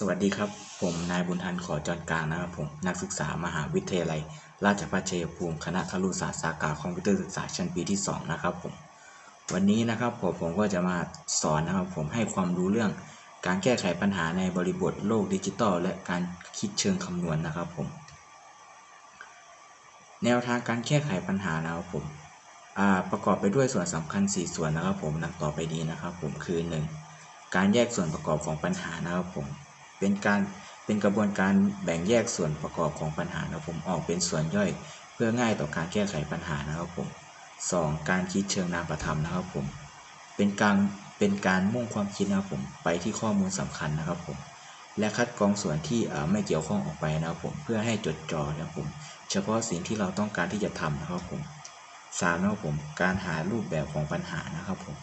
สวัสดีครับ ผมนายบุญทันขอจรกลางนะครับผม นักศึกษามหาวิทยาลัย ราชภัฏชัยภูมิคณะครุศาสตร์สาขาคอมพิวเตอร์ศึกษาชั้นปีที่ 2 นะครับผม วันนี้นะครับผมผมก็จะมาสอนนะครับผมให้ความรู้เรื่อง การแก้ไขปัญหาในบริบทโลกดิจิตอลและการคิดเชิงคำนวณนะครับผม แนวทางการแก้ไขปัญหานะครับผมประกอบไปด้วยส่วนสำคัญ 4 ส่วนนะครับผมดังต่อไปนี้นะครับผมคือ 1 การแยกส่วนประกอบของปัญหานะครับผม เป็นการเป็นกระบวนการแบ่งแยกส่วนประกอบของปัญหานะครับผมออกเป็นส่วนย่อยเพื่อง่ายต่อการแก้ไขปัญหานะครับผม 2. การคิดเชิงนามธรรมนะครับผม เป็นการเป็นการมุ่งความคิดนะครับผมไปที่ข้อมูลสำคัญนะครับผมและคัดกรองส่วนที่เอ่อไม่เกี่ยวข้องออกไปนะครับผมเพื่อให้จดจ่อนะครับผมเฉพาะสิ่งที่เราต้องการที่จะทำนะครับผมสามนะครับผมการหารูปแบบของปัญหานะครับผม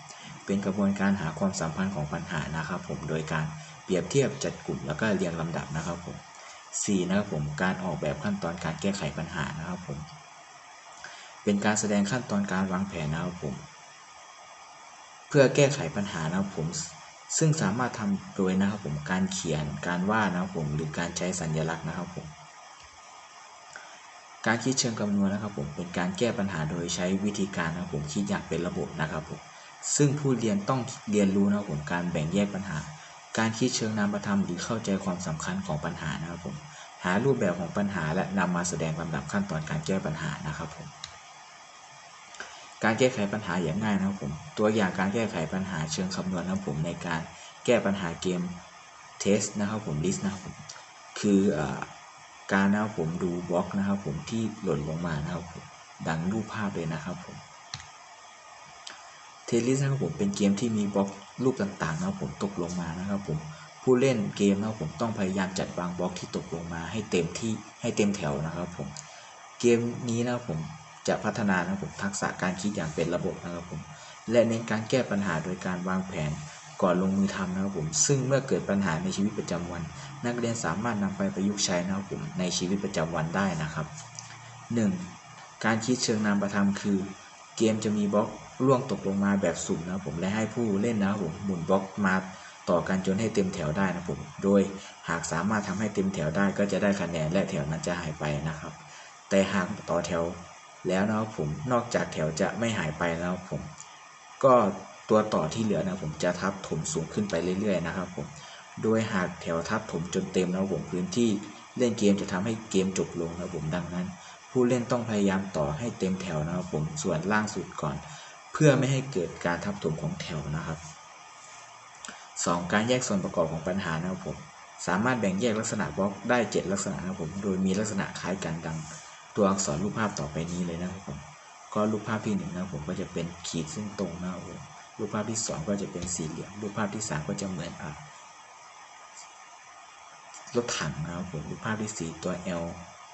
เป็นกระบวนการหาความสัมพันธ์ของปัญหานะครับผมโดยการ เปรียบเทียบจัดกลุ่มแล้วก็เรียงลำดับนะครับผม 4. นะครับผมการออกแบบขั้นตอนการแก้ไขปัญหานะครับผม เป็นการแสดงขั้นตอนการวางแผนนะครับผม เพื่อแก้ไขปัญหานะครับผม ซึ่งสามารถทำโดยนะครับผมการเขียนการวาดนะครับผมหรือการใช้สัญลักษณ์นะครับผมการคิดเชิงคำนวณนะครับผมเป็นการแก้ปัญหาโดยใช้วิธีการนะครับผมคิดอย่างเป็นระบบนะครับผมซึ่งผู้เรียนต้องเรียนรู้นะครับผมการแบ่งแยกปัญหา การคิดเชิงนามธรรมหรือเข้าใจความสำคัญของปัญหานะครับผม หารูปแบบของปัญหาและนำมาแสดงลำดับขั้นตอนการแก้ปัญหานะครับผม การแก้ไขปัญหาอย่างง่ายนะครับผม ตัวอย่างการแก้ไขปัญหาเชิงคำนวณนะครับผมในการแก้ปัญหาเกมเทสนะครับผมลิสต์นะครับผม คืออการนะครับผมดูบล็อกนะครับผมที่หล่นลงมานะครับผมดังรูปภาพเลยนะครับผม เทลิสนะครับผมเป็นเกมที่มีบล็อกรูปต่างๆนะครับผมตกลงมานะครับผมผู้เล่นเกมนะครับผมต้องพยายามจัดวางบล็อกที่ตกลงมาให้เต็มที่ให้เต็มแถวนะครับผมเกมนี้นะครับผมจะพัฒนานะครับผมทักษะการคิดอย่างเป็นระบบนะครับผมและเน้นการแก้ปัญหาโดยการวางแผนก่อนลงมือทำนะครับผมซึ่งเมื่อเกิดปัญหาในชีวิตประจำวัน นักเรียนสามารถนำไปประยุกต์ใช้นะครับผมในชีวิตประจำวันได้นะครับ 1. การคิดเชิงนามธรรมคือ เกมจะมีบล็อก ร่วงตกลงมาแบบสุ่มนะผมและให้ผู้เล่นนะผมหมุนบล็อกมาต่อกันจนให้เต็มแถวได้นะผม โดยหากสามารถทำให้เต็มแถวได้ก็จะได้คะแนนและแถวนั้นจะหายไปนะครับ แต่หากต่อแถวแล้วนะครับผม นอกจากแถวจะไม่หายไปแล้วผม ก็ตัวต่อที่เหลือนะผมจะทับถมสูงขึ้นไปเรื่อยๆนะครับผม โดยหากแถวทับถมจนเต็มแล้วผมพื้นที่เล่นเกมจะทำให้เกมจบลงนะผมดังนั้น ผู้เล่นต้องพยายามต่อให้เต็มแถวนะครับผมส่วนล่างสุดก่อน เพื่อไม่ให้เกิดการทับถมของแถวนะครับ 2. การแยกส่วนประกอบของปัญหานะครับผมสามารถแบ่งแยกลักษณะบล็อกได้ 7 ลักษณะนะครับผมโดยมีลักษณะคล้ายกันดัง ตัวอักษรรูปภาพต่อไปนี้เลยนะครับผมก็รูปภาพที่1นงนะครับผมก็จะเป็นขีดเส้นตรงนะครับผมรูปภาพที่ 2 ก็จะเป็นสี่เหลี่ยมรูปภาพที่ 3 ก็จะเหมือนอะรถถังนะครับผมรูปภาพที่ 4 ตัว L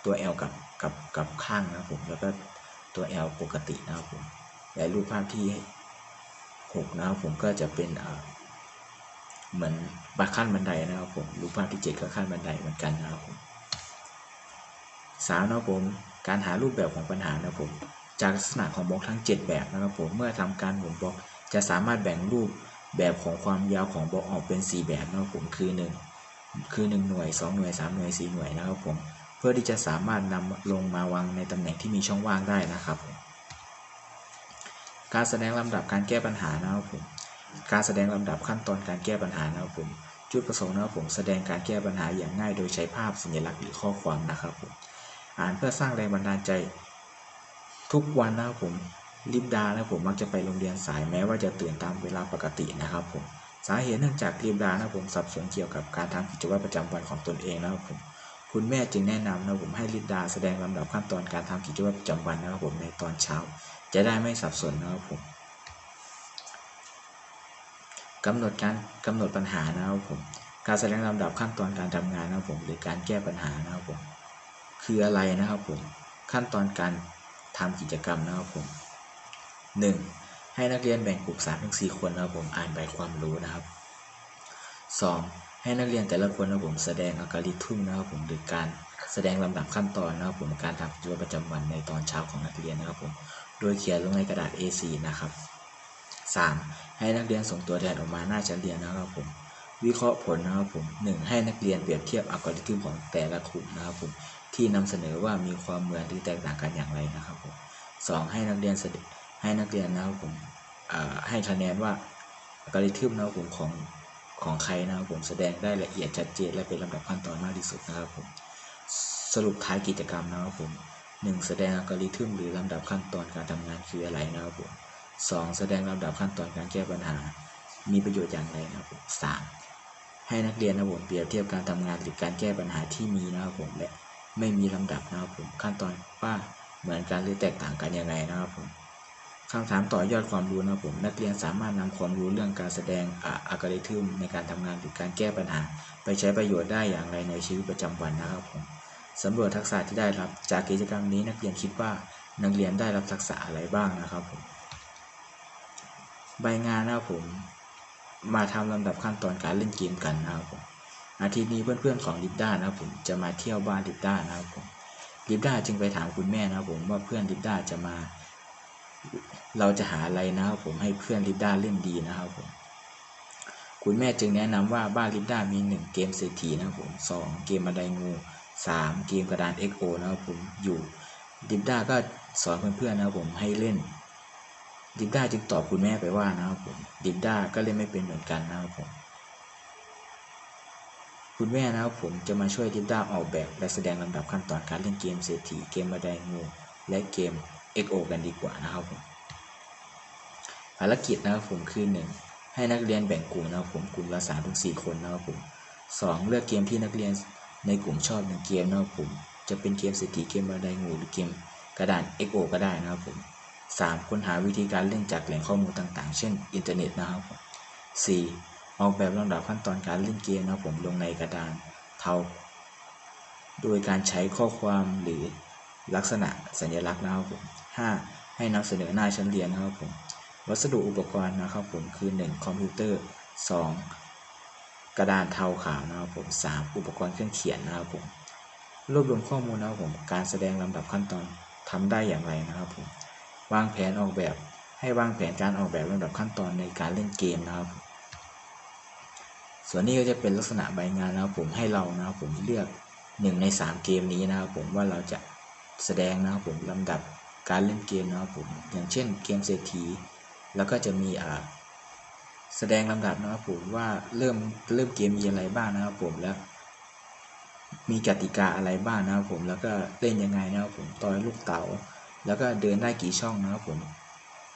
ตัว L กับกับกับข้างนะครับผมแล้วก็ตัว L ปกตินะครับผม และรูปภาพที่6นะครับผมก็จะเป็นเหมือนบัขั้นบันไดนะครับผมรูปภาพที่ 7 ก็ขั้นบันไดเหมือนกันนะครับผมสามนะครับผมการหารูปแบบของปัญหานะครับผมจากลักษณะของบล็อกทั้ง 7 แบบนะครับผมเมื่อทำการหมุนบล็อกจะสามารถแบ่งรูปแบบของความยาวของบล็อกออกเป็น 4 แบบนะครับผมคือ 1 คือ 1 หน่วย 2 หน่วย 3 หน่วย 4 หน่วยนะครับผมเพื่อที่จะสามารถนำลงมาวางในตำแหน่งที่มีช่องว่างได้นะครับผม การแสดงลำดับการแก้ปัญหานะครับผม การแสดงลำดับขั้นตอนการแก้ปัญหานะครับผม จุดประสงค์นะครับผมแสดงการแก้ปัญหาอย่างง่าย โดยใช้ภาพสัญลักษณ์หรือข้อความนะครับผม อ่านเพื่อสร้างแรงบันดาลใจ ทุกวันนะครับผมลิปดานะผมมักจะไปโรงเรียนสายแม้ว่าจะตื่นตามเวลาปกตินะครับผมสาเหตุเนื่องจากลิปดานะผมสับสนเกี่ยวกับการทำกิจวัตรประจำวันของตนเองนะครับผมคุณแม่จึงแนะนำนะผมให้ลิปดาแสดงลำดับขั้นตอนการทำกิจวัตรประจำวันนะครับผมในตอนเช้า จะได้ไม่สับสนนะครับผมกำหนดการกำหนดปัญหานะครับผมการแสดงลำดับขั้นตอนการทำงานนะครับผมหรือการแก้ปัญหานะครับผมคืออะไรนะครับผมขั้นตอนการทำกิจกรรมนะครับผม 1. ให้นักเรียนแบ่งกลุ่ม3ถึง4คนนะครับผมอ่านใบความรู้นะครับ 2. ให้นักเรียนแต่ละคนนะครับผมแสดงอัลกอริทึมนะครับผมหรือการแสดงลำดับขั้นตอนนะครับผมการทำกิจวัตรประจำวันในตอนเช้าของนักเรียนนะครับผม โดยเขียนลงในกระดาษ A4 นะครับ 3. ให้นักเรียนส่งตัวแทนออกมาหน้าชั้นเรียนนะครับผม วิเคราะห์ผลนะครับผมหนึ่งให้นักเรียนเปรียบเทียบอัลกอริทึมของแต่ละกลุ่มนะครับผมที่นำเสนอว่ามีความเหมือนหรือแตกต่างกันอย่างไรนะครับผมสองให้นักเรียนแสดให้นักเรียนนะครับผมให้คะแนนว่าอัลกอริทึมนะครับผมของของใครนะครับผมแสดงได้ละเอียดชัดเจนและเป็นลำดับขั้นตอนมากที่สุดนะครับผมสรุปท้ายกิจกรรมนะครับผม หนึ่งแสดงอัลกอริทึมหรือลำดับขั้นตอนการทำงานคืออะไรนะครับผมสองแสดงลำดับขั้นตอนการแก้ปัญหา มีประโยชน์อย่างไรนะครับผมสามให้นักเรียนนะครับผมเปรียบเทียบการทำงานหรือการแก้ปัญหาที่มีนะครับผมและไม่มีลำดับนะครับผมขั้นตอนว่าเหมือนกันหรือแตกต่างกันยังไงนะครับผมคำถามต่อยอดความรู้นะครับผมนักเรียนสามารถนำความรู้เรื่องการแสดงอัลกอริทึมในการทำงานหรือการแก้ปัญหา ไปใช้ประโยชน์ได้อย่างไรในชีวิตประจำวันนะครับผม สำรวจทักษะที่ได้รับ จากกิจกรรมนี้นักเรียนคิดว่านักเรียนได้รับทักษะอะไรบ้างนะครับผมใบงานนะครับผม มาทำลำดับขั้นตอนการเล่นเกมกันนะครับผมอาทิตย์นี้เพื่อนๆของลิปด้านะครับผมจะมาเที่ยวบ้านลิปด้านะครับผมลิปด้าจึงไปถามคุณแม่นะครับผมว่าเพื่อนลิปด้าจะมา เราจะหาอะไรนะครับผมให้เพื่อนลิปด้าเล่นดีนะครับผมคุณแม่จึงแนะนำว่าบ้านลิปด้ามีหนึ่งเกมเศรษฐีนะครับผมสองเกมบันไดงู สามเกมกระดาน XO นะครับผมอยู่ลิปด้าก็สอนเพื่อนๆนะครับผมให้เล่นดิบด้าจึงตอบคุณแม่ไปว่านะครับผมดิบด้าก็เล่นไม่เป็นเหมือนกันนะครับผมคุณแม่นะครับผมจะมาช่วยดิบด้าออกแบบและแสดงลำดับขั้นตอนการเล่นเกมเศรษฐีเกมบันไดงูและเกม XO กันดีกว่านะครับผมภารกิจนะครับผมคือหนึ่งให้นักเรียนแบ่งกลุ่มนะครับผมกลุ่มละสามถึงสี่คนนะครับผมสองเลือกเกมที่นักเรียน ในกลุ่มชอบหนึ่งเกมนะครับผมจะเป็นเกมเศรษฐีเกมบันไดงูหรือเกมกระดาน XO ก็ได้นะครับผม 3. ค้นหาวิธีการเล่นจากแหล่งข้อมูลต่างๆ เช่น อินเทอร์เน็ตนะครับผม 4. ออกแบบลำดับขั้นตอนการเล่นเกมนะครับผมลงในกระดานเทาโดยการใช้ข้อความหรือลักษณะสัญลักษณ์นะครับผม 5. ให้นำเสนอหน้าชั้นเรียนนะครับผม วัสดุอุปกรณ์นะครับผมคือ 1. คอมพิวเตอร์ 2. กระดานเทาขาวนะครับผม 3. อุปกรณ์เครื่องเขียนนะครับผมรวบรวมข้อมูลนะครับผมการแสดงลำดับขั้นตอนทำได้อย่างไรนะครับผมวางแผนออกแบบให้วางแผนการออกแบบลำดับขั้นตอนในการเล่นเกมนะครับ ส่วนนี้ก็จะเป็นลักษณะใบงานนะครับผมให้เรานะครับผมเลือกหนึ่งในสามเกมนี้นะครับผมว่าเราจะแสดงนะครับผมลำดับการเล่นเกมนะครับผมอย่างเช่นเกมเศรษฐีแล้วก็จะมีอ่า แสดงลำดับนะครับผมว่าเริ่มเริ่มเกมมีอะไรบ้างนะครับผมแล้ว มีกติกาอะไรบ้างนะครับผมแล้วก็เล่นยังไงนะครับผมต่อยลูกเต๋าแล้วก็เดินได้กี่ช่องนะครับผม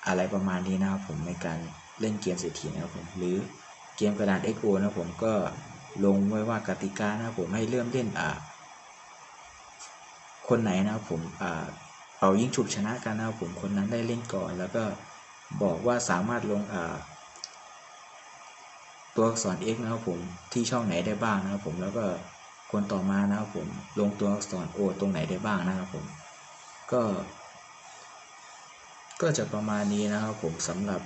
อะไรประมาณนี้นะครับผมในการเล่นเกมเศรษฐีนะครับผมหรือเกมกระดาน XO นะครับผมก็ลงไว้ว่ากติกานะครับผมให้เริ่มเล่นอ่าคนไหนนะครับผมอ่าเป่ายิ่งฉุบชนะกันนะครับผมคนนั้นได้เล่นก่อน แล้วก็บอกว่าสามารถลงอ่า ตัวอักษร X นะครับผมที่ช่องไหนได้บ้างนะครับผมแล้วก็คนต่อมานะครับผมลงตัวอักษร O ตรงไหนได้บ้างนะครับผมก็ ก็จะประมาณนี้นะครับผมสำหรับ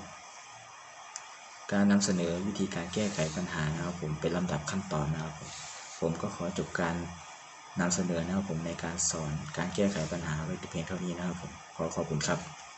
การนำเสนอวิธีการแก้ไขปัญหานะครับผมเป็นลำดับขั้นตอนนะครับผมผมก็ขอจบการนำเสนอนะครับผมในการสอนการแก้ไขปัญหาไว้เพียงเท่านี้นะครับผมขอขอบคุณครับ